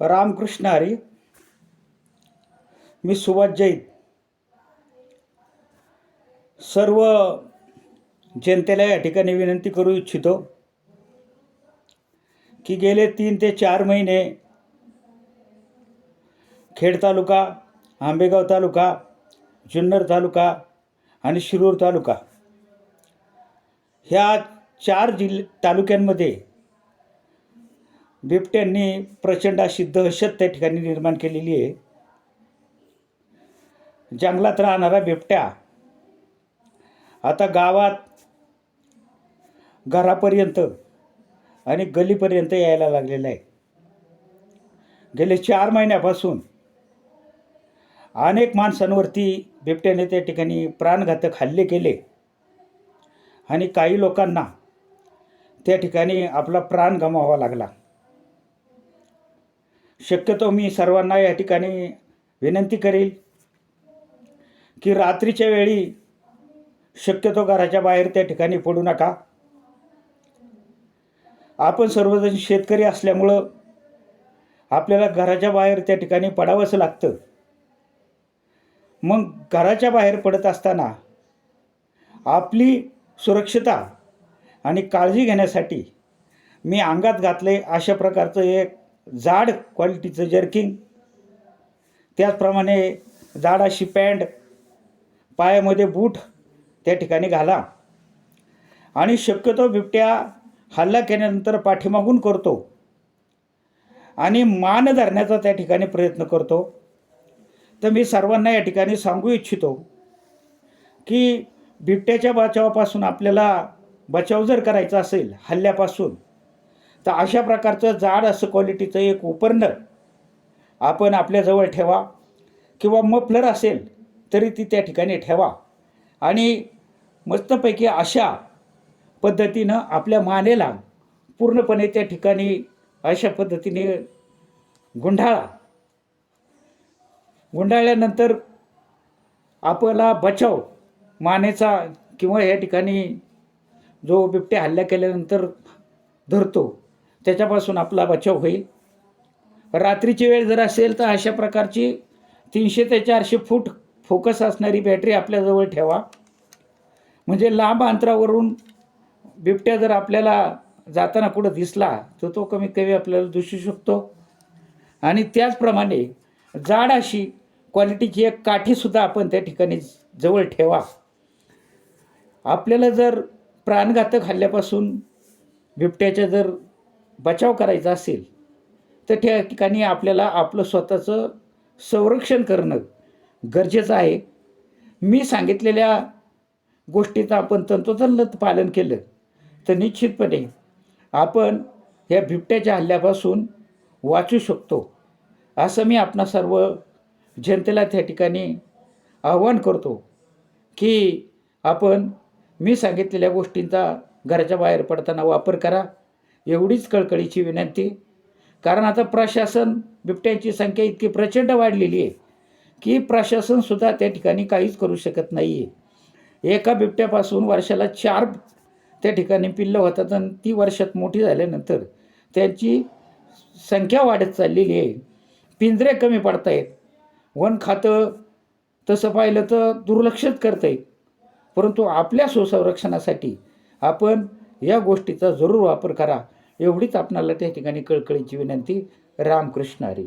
रामकृष्ण हरी मी सुभाष जैन. सर्व जनतेला या ठिकाणी विनंती करू इच्छितो की गेले तीन ते चार महिने खेड तालुका आंबेगाव तालुका जुन्नर तालुका आणि शिरूर तालुका. ह्या चार जिल्ह तालुक्यांमध्ये बिबट्यांनी प्रचंड अशी दहशत त्या ठिकाणी निर्माण केलेली आहे. जंगलात राहणारा बिबट्या आता गावात घरापर्यंत आणि गलीपर्यंत यायला लागलेला आहे. गेले चार महिन्यापासून अनेक माणसांवरती बिबट्याने त्या ठिकाणी प्राणघातक हल्ले केले आणि काही लोकांना त्या ठिकाणी आपला प्राण गमावा लागला. शक्यतो मी सर्वांना या ठिकाणी विनंती करेल की रात्रीच्या वेळी शक्यतो घराच्या बाहेर त्या ठिकाणी पडू नका. आपण सर्वजण शेतकरी असल्यामुळं आपल्याला घराच्या बाहेर त्या ठिकाणी पडावंच लागतं. मग घराच्या बाहेर पडत असताना आपली सुरक्षता आणि काळजी घेण्यासाठी मी अंगात घातले अशा प्रकारचं एक जाड क्वालिटीचं जर्किंग. त्याचप्रमाणे जाड अशी पॅन्ट पायामध्ये बूट त्या ठिकाणी घाला. आणि शक्यतो बिबट्या हल्ला केल्यानंतर पाठीमागून करतो. आणि मान धरण्याचा त्या ठिकाणी प्रयत्न करतो. तर मी सर्वांना या ठिकाणी सांगू इच्छितो की बिबट्याच्या बचावापासून आपल्याला बचाव जर करायचा असेल हल्ल्यापासून तर अशा प्रकारचं जाड असं क्वालिटीचं एक उपरणं आपण आपल्याजवळ ठेवा किंवा मफलर असेल तरी ती त्या ठिकाणी ठेवा. आणि मस्तपैकी अशा पद्धतीनं आपल्या मानेला पूर्णपणे त्या ठिकाणी अशा पद्धतीने गुंढाळा गुंडाळल्यानंतर आपला बचाव मानेचा किंवा या ठिकाणी जो बिबट्या हल्ला केल्यानंतर धरतो. त्याच्यापासून आपला बचाव होईल. रात्रीची वेळ जर असेल तर अशा प्रकारची तीनशे ते चारशे फूट फोकस असणारी बॅटरी आपल्याजवळ ठेवा. म्हणजे लांब अंतरावरून बिबट्या जर आपल्याला जाताना कुठं दिसला तर तो कमीत कमी आपल्याला दिसू शकतो. आणि त्याचप्रमाणे जाड अशी क्वालिटीची एक काठीसुद्धा आपण त्या ठिकाणी जवळ ठेवा. आपल्याला जर प्राणघातक हल्ल्यापासून बिबट्याच्या जर बचाव करायचा असेल तर त्या ठिकाणी आपल्याला आपलं स्वतःचं संरक्षण करणं गरजेचं आहे. मी सांगितलेल्या गोष्टीचं आपण तंतोतंत पालन केलं तर निश्चितपणे आपण ह्या बिबट्याच्या हल्ल्यापासून वाचू शकतो असं मी आपणा सर्व जनतेला त्या ठिकाणी आव्हान करतो की आपण मी सांगितलेल्या गोष्टींचा घराच्या बाहेर पडताना वापर करा. एवढीच कळकळीची विनंती. कारण आता प्रशासन बिबट्यांची संख्या इतकी प्रचंड वाढलेली आहे की प्रशासनसुद्धा त्या ठिकाणी काहीच करू शकत नाही आहे एका बिबट्यापासून वर्षाला चार त्या ठिकाणी पिल्लं होतात आणि ती वर्षात मोठी झाल्यानंतर त्यांची संख्या वाढत चाललेली आहे. पिंजरे कमी पडत आहेत वन खातं तसं पाहिलं तर दुर्लक्षच करत आहे परंतु आपल्या सुसंरक्षणासाठी आपण या गोष्टीचा जरूर वापर करा. एवढीच आपणाला त्या ठिकाणी कळकळीची विनंती. रामकृष्ण हरी.